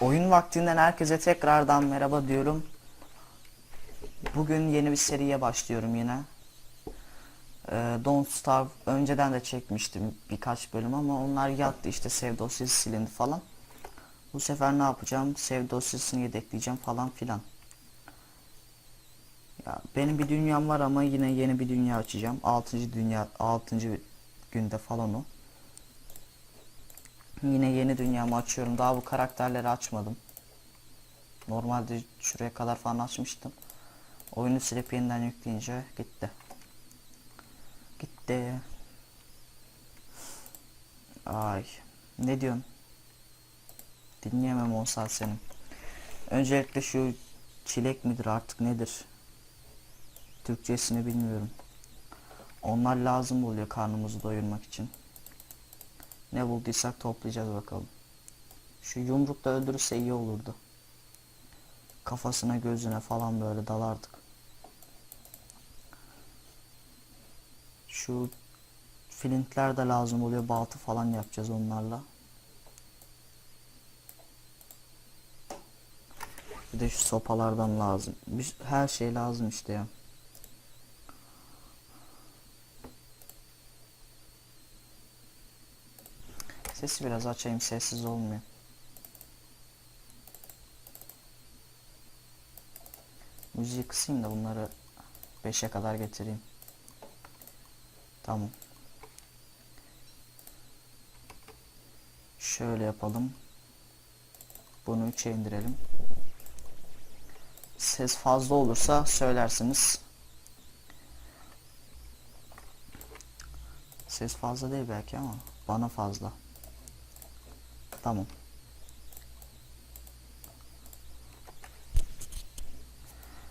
Oyun vaktinden herkese tekrardan merhaba diyorum. Bugün yeni bir seriye başlıyorum yine. Ee, Don't Starve önceden de çekmiştim birkaç bölüm ama onlar yattı işte save dosyası silindi falan. Bu sefer ne yapacağım? Save dosyasını yedekleyeceğim falan filan. Ya benim bir dünyam var ama yine yeni bir dünya açacağım. 6. dünya 6. günde falan o. Yine yeni dünyamı açıyorum. Daha bu karakterleri açmadım. Normalde şuraya kadar falan açmıştım. Oyunu silip yeniden yükleyince gitti. Gitti. Ay. Ne diyorsun? Dinleyemem olsa senin. Öncelikle şu çilek midir artık nedir? Türkçesini bilmiyorum. Onlar lazım oluyor karnımızı doyurmak için. Ne bulduysak toplayacağız bakalım. Şu yumrukla öldürürse iyi olurdu. Kafasına gözüne falan böyle dalardık. Şu flintler de lazım oluyor. Baltı falan yapacağız onlarla. Bir de şu sopalardan lazım. Bir- Her şey lazım işte ya. Sesi biraz açayım sessiz olmuyor. Müziği kısayım da bunları 5'e kadar getireyim. Tamam. Şöyle yapalım. Bunu 3'e indirelim. Ses fazla olursa söylersiniz. Ses fazla değil belki ama bana fazla. Tamam.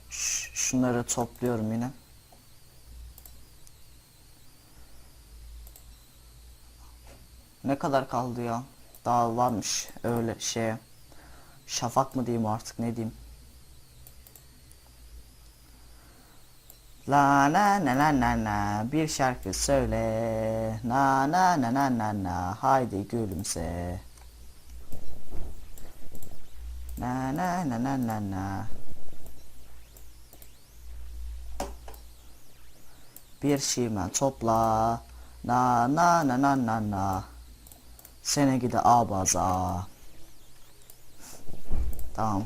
Şunları topluyorum yine. Ne kadar kaldı ya? Daha varmış öyle şeye. Şafak mı diyeyim artık ne diyeyim. La na na na na na bir şarkı söyle. Na na na na na na haydi gülümse. Na na na na na na. Bir şimen topla. Na na na na na na. Sene gide abaza. Tamam.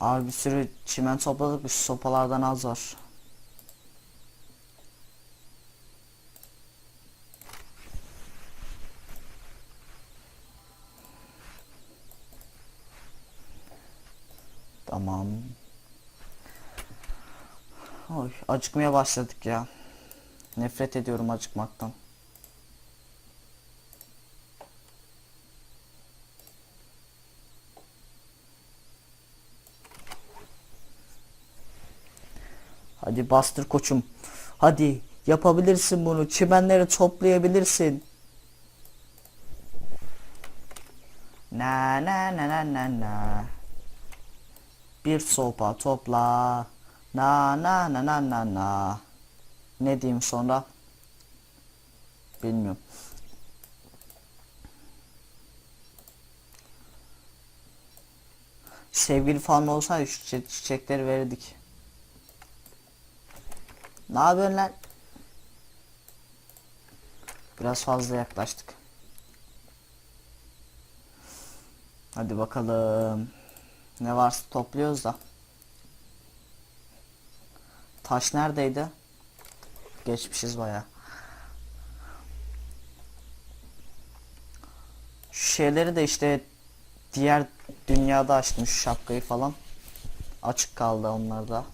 Abi bir sürü çimen topladık. Şu sopalardan az var. Tamam. Oy, acıkmaya başladık ya. Nefret ediyorum acıkmaktan. Hadi bastır koçum. Hadi yapabilirsin bunu. Çimenleri toplayabilirsin. Na na na na na na. Bir sopa topla. Na na na na na na. Ne diyeyim sonra? Bilmiyorum. Sevgili falan olsaydı şu çi- çiçekleri verirdik. Ne yapıyorsun lan? Biraz fazla yaklaştık. Hadi bakalım. Ne varsa topluyoruz da. Taş neredeydi? Geçmişiz baya. Şu şeyleri de işte diğer dünyada açtım şu şapkayı falan. Açık kaldı onlar da.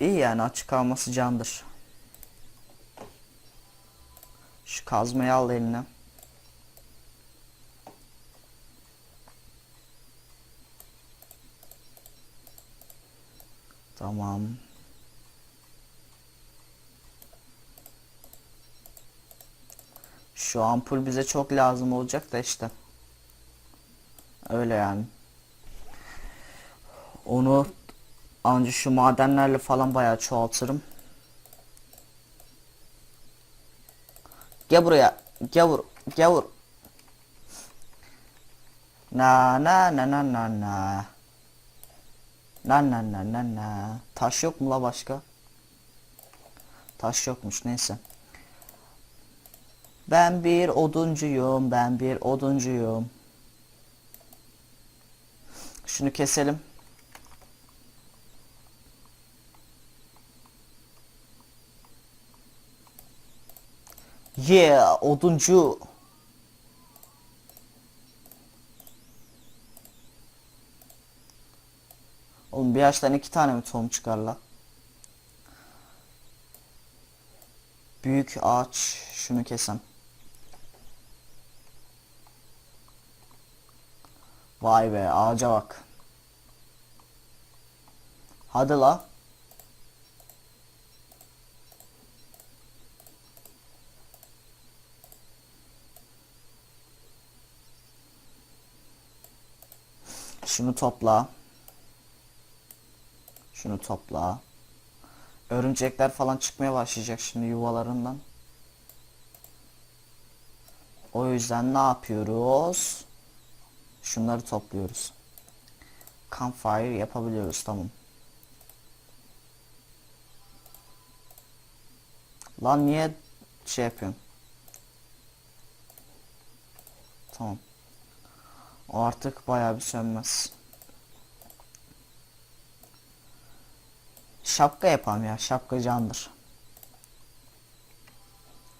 İyi yani açık kalması candır. Şu kazmayı al eline. Tamam. Şu ampul bize çok lazım olacak da işte. Öyle yani. Onu Anca şu madenlerle falan bayağı çoğaltırım. Gel buraya. Gel vur. Gel vur. Na na na na na na. Na na na na na. Taş yok mu la başka? Taş yokmuş neyse. Ben bir oduncuyum, ben bir oduncuyum. Şunu keselim. Yeah, oduncu. Oğlum bir yaştan iki tane mi tohum çıkar la? Büyük ağaç. Şunu kesem. Vay be ağaca bak. Hadi la. Şunu topla. Şunu topla. Örümcekler falan çıkmaya başlayacak şimdi yuvalarından. O yüzden ne yapıyoruz? Şunları topluyoruz. Campfire yapabiliyoruz tamam. Lan niye şey yapıyorsun? Tamam. O artık bayağı bir sönmez. Şapka yapalım ya. Şapka candır.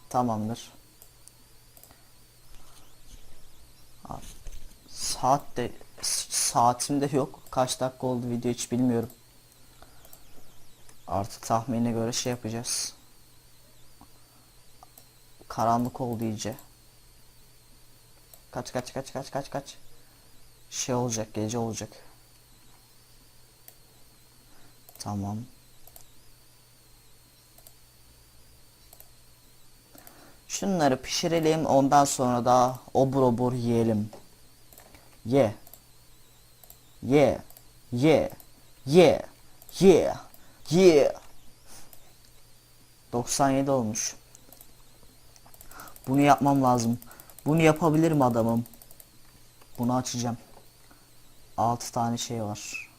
Tamamdır. Saat de saatim de yok. Kaç dakika oldu video hiç bilmiyorum. Artık tahmine göre şey yapacağız. Karanlık oldu iyice. Kaç kaç kaç kaç kaç kaç. Şey olacak gece olacak. Tamam. Şunları pişirelim ondan sonra da obur obur yiyelim. Ye. Ye. Ye. Ye. Ye. Ye. 97 olmuş. Bunu yapmam lazım. Bunu yapabilirim adamım. Bunu açacağım. 6 tane şey var.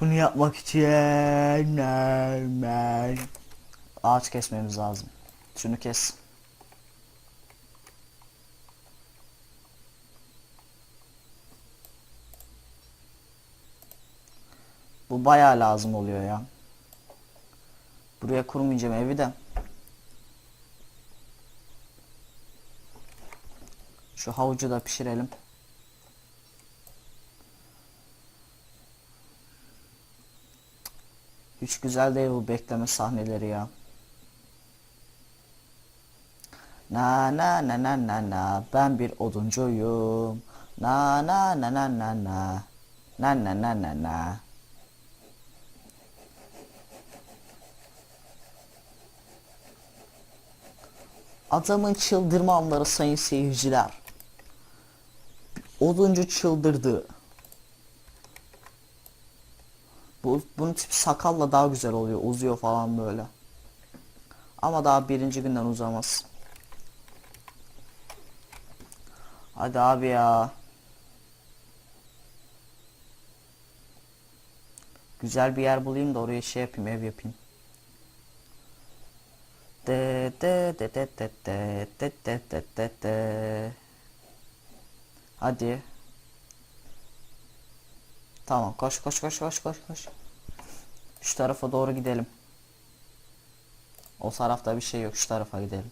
Bunu yapmak için normal. Ağaç kesmemiz lazım. Şunu kes. Bu bayağı lazım oluyor ya. Buraya kurmayacağım evi de. Şu havucu da pişirelim. Hiç güzel değil bu bekleme sahneleri ya. Na na na na na na ben bir oduncuyum. Na na na na na na. Na na na na na. Adamın çıldırma anları sayın seyirciler. Oduncu çıldırdı. Bu, bunun tip sakalla daha güzel oluyor. Uzuyor falan böyle. Ama daha birinci günden uzamaz. Hadi abi ya. Güzel bir yer bulayım da oraya şey yapayım ev yapayım. De de de de de de de de de de. Hadi. Tamam koş koş koş koş koş koş. Şu tarafa doğru gidelim. O tarafta bir şey yok şu tarafa gidelim.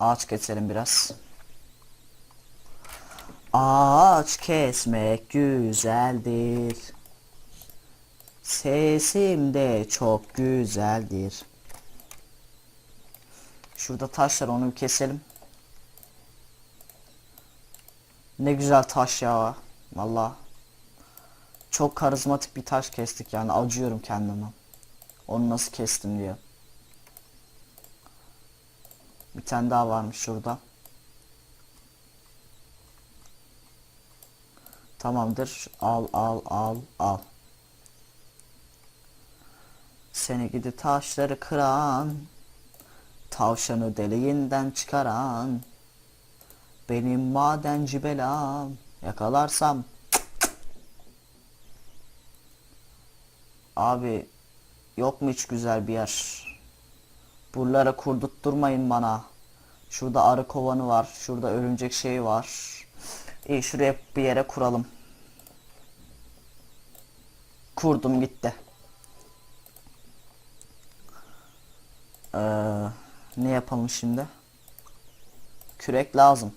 Ağaç keselim biraz. Ağaç kesmek güzeldir. Sesim de çok güzeldir. Şurada taş var onu bir keselim. Ne güzel taş ya. Valla. Çok karizmatik bir taş kestik yani. Acıyorum kendime. Onu nasıl kestim diye. Bir tane daha varmış şurada. Tamamdır. Al al al al. Seni gidi taşları kıran tavşanı deliğinden çıkaran, benim madenci belam yakalarsam. Abi yok mu hiç güzel bir yer? Buralara kurdutturmayın bana. Şurada arı kovanı var. Şurada örümcek şeyi var. İyi şuraya bir yere kuralım. Kurdum gitti. Ee, ne yapalım şimdi? Kürek lazım.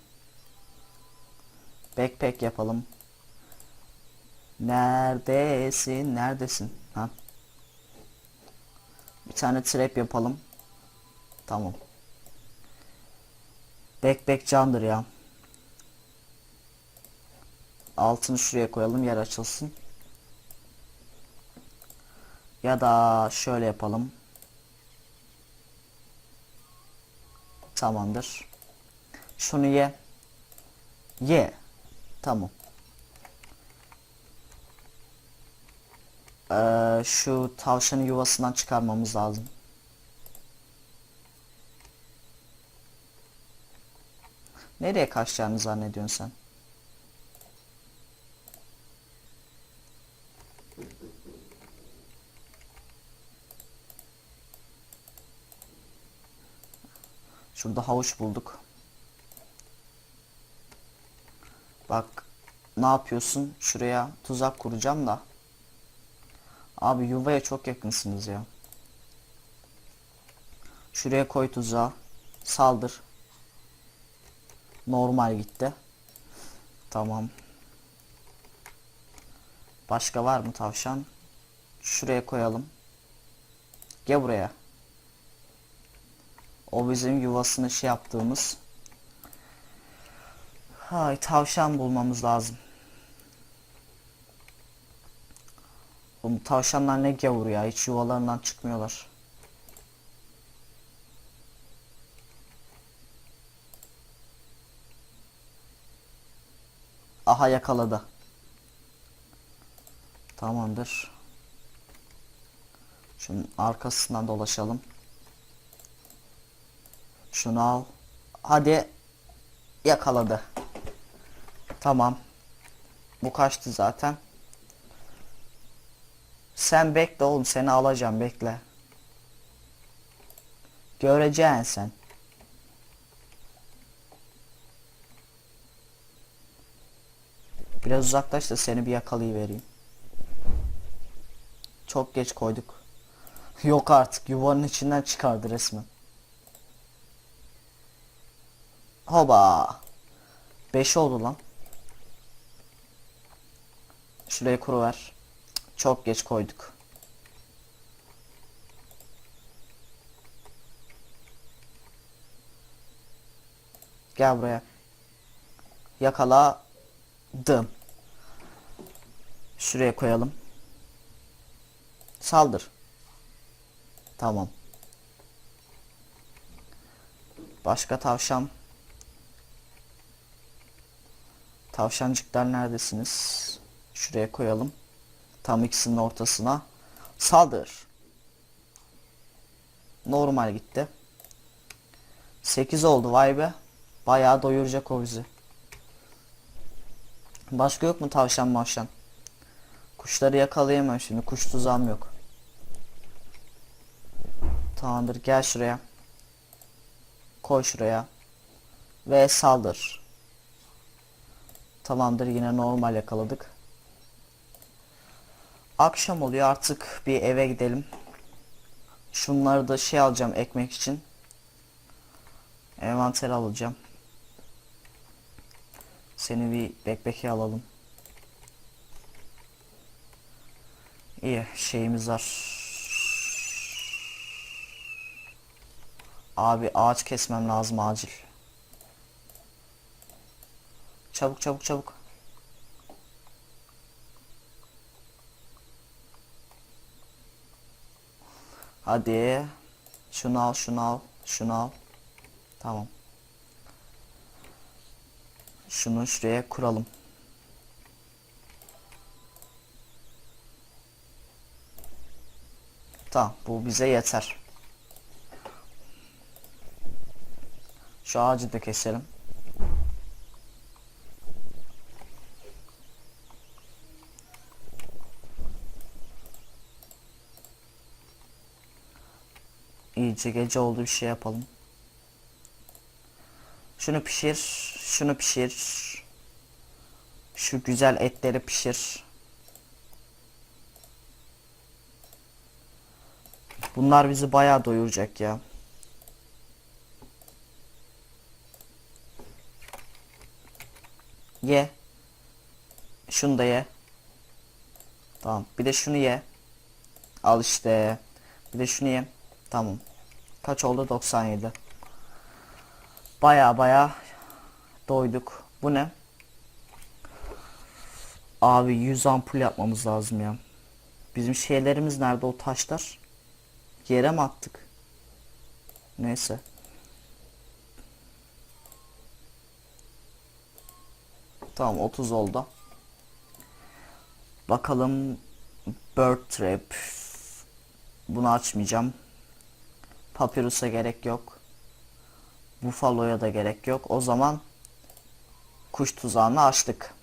Backpack yapalım. Neredesin? Neredesin? Ha? Bir tane trap yapalım. Tamam. Backpack candır ya. Altını şuraya koyalım yer açılsın. Ya da şöyle yapalım. Tamamdır. Şunu ye. Ye. Tamam. Ee, şu tavşanı yuvasından çıkarmamız lazım. Nereye kaçacağını zannediyorsun sen? Şurada havuç bulduk. Bak ne yapıyorsun? Şuraya tuzak kuracağım da. Abi yuvaya çok yakınsınız ya. Şuraya koy tuzağı. Saldır. Normal gitti. Tamam. Başka var mı tavşan? Şuraya koyalım. Gel buraya. O bizim yuvasını şey yaptığımız. Hay tavşan bulmamız lazım. Bu tavşanlar ne gavur ya hiç yuvalarından çıkmıyorlar. Aha yakaladı. Tamamdır. Şunun arkasından dolaşalım. Şunu al. Hadi. Yakaladı. Tamam. Bu kaçtı zaten. Sen bekle oğlum seni alacağım bekle. Göreceksin sen. Biraz uzaklaş da seni bir yakalayıvereyim. Çok geç koyduk. Yok artık yuvanın içinden çıkardı resmen. Hoba. 5 oldu lan. Şuraya kuru ver. Çok geç koyduk. Gel buraya. Yakaladım. Şuraya koyalım. Saldır. Tamam. Başka tavşan. Tavşancıklar neredesiniz? Şuraya koyalım. Tam ikisinin ortasına. Saldır. Normal gitti. 8 oldu vay be. Bayağı doyuracak o bizi. Başka yok mu tavşan mavşan? Kuşları yakalayamam şimdi. Kuş tuzağım yok. Tamamdır gel şuraya. Koy şuraya. Ve saldır. Tamamdır yine normal yakaladık. Akşam oluyor artık bir eve gidelim. Şunları da şey alacağım ekmek için. Envanter alacağım. Seni bir backpack'e alalım. İyi şeyimiz var. Abi ağaç kesmem lazım acil. Çabuk çabuk çabuk. Hadi. Şunu al, şunu al, şunu al. Tamam. Şunu şuraya kuralım. Tamam, bu bize yeter. Şu ağacı da keselim. İyice gece oldu bir şey yapalım. Şunu pişir, şunu pişir. Şu güzel etleri pişir. Bunlar bizi bayağı doyuracak ya. Ye. Şunu da ye. Tamam. Bir de şunu ye. Al işte. Bir de şunu ye. Tamam. Kaç oldu? 97. Baya baya doyduk. Bu ne? Abi 100 ampul yapmamız lazım ya. Bizim şeylerimiz nerede o taşlar? Yere mi attık? Neyse. Tamam 30 oldu. Bakalım Bird Trap. Bunu açmayacağım. Papyrus'a gerek yok. Buffalo'ya da gerek yok. O zaman kuş tuzağını açtık.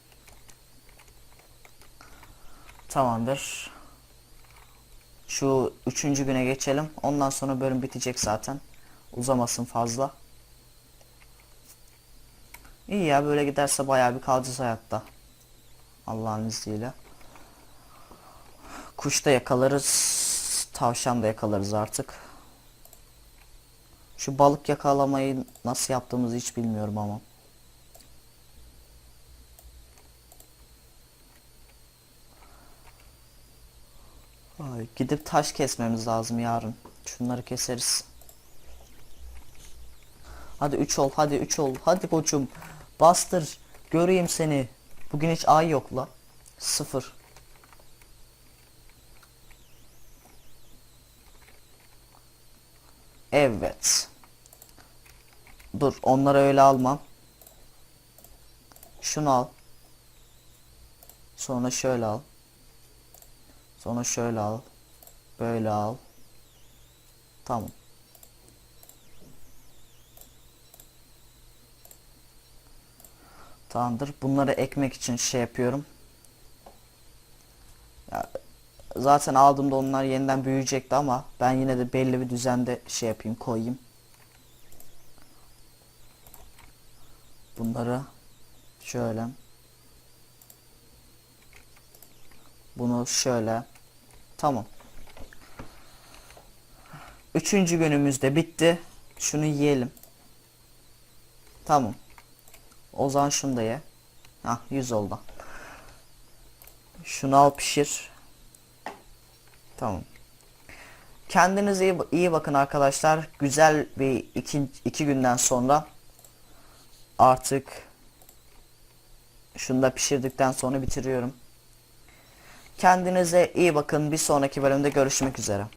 Tamamdır. Şu üçüncü güne geçelim. Ondan sonra bölüm bitecek zaten. Uzamasın fazla. İyi ya böyle giderse bayağı bir kalacağız hayatta. Allah'ın izniyle. Kuş da yakalarız. Tavşan da yakalarız artık. Şu balık yakalamayı nasıl yaptığımızı hiç bilmiyorum ama. Ay, gidip taş kesmemiz lazım yarın. Şunları keseriz. Hadi 3 ol, hadi 3 ol. Hadi koçum. Bastır. Göreyim seni. Bugün hiç ay yok la. Sıfır. Evet. Dur, onları öyle almam. Şunu al. Sonra şöyle al. Sonra şöyle al. Böyle al. Tamam. Tamamdır. Bunları ekmek için şey yapıyorum. Ya, zaten aldığımda onlar yeniden büyüyecekti ama ben yine de belli bir düzende şey yapayım koyayım. Bunları şöyle. Bunu şöyle. Tamam. Üçüncü günümüz de bitti. Şunu yiyelim. Tamam. O zaman şunu da ye. Hah 100 oldu. Şunu al pişir. Tamam. Kendinize iyi, iyi bakın arkadaşlar. Güzel bir iki, iki günden sonra artık şunu da pişirdikten sonra bitiriyorum. Kendinize iyi bakın. Bir sonraki bölümde görüşmek üzere.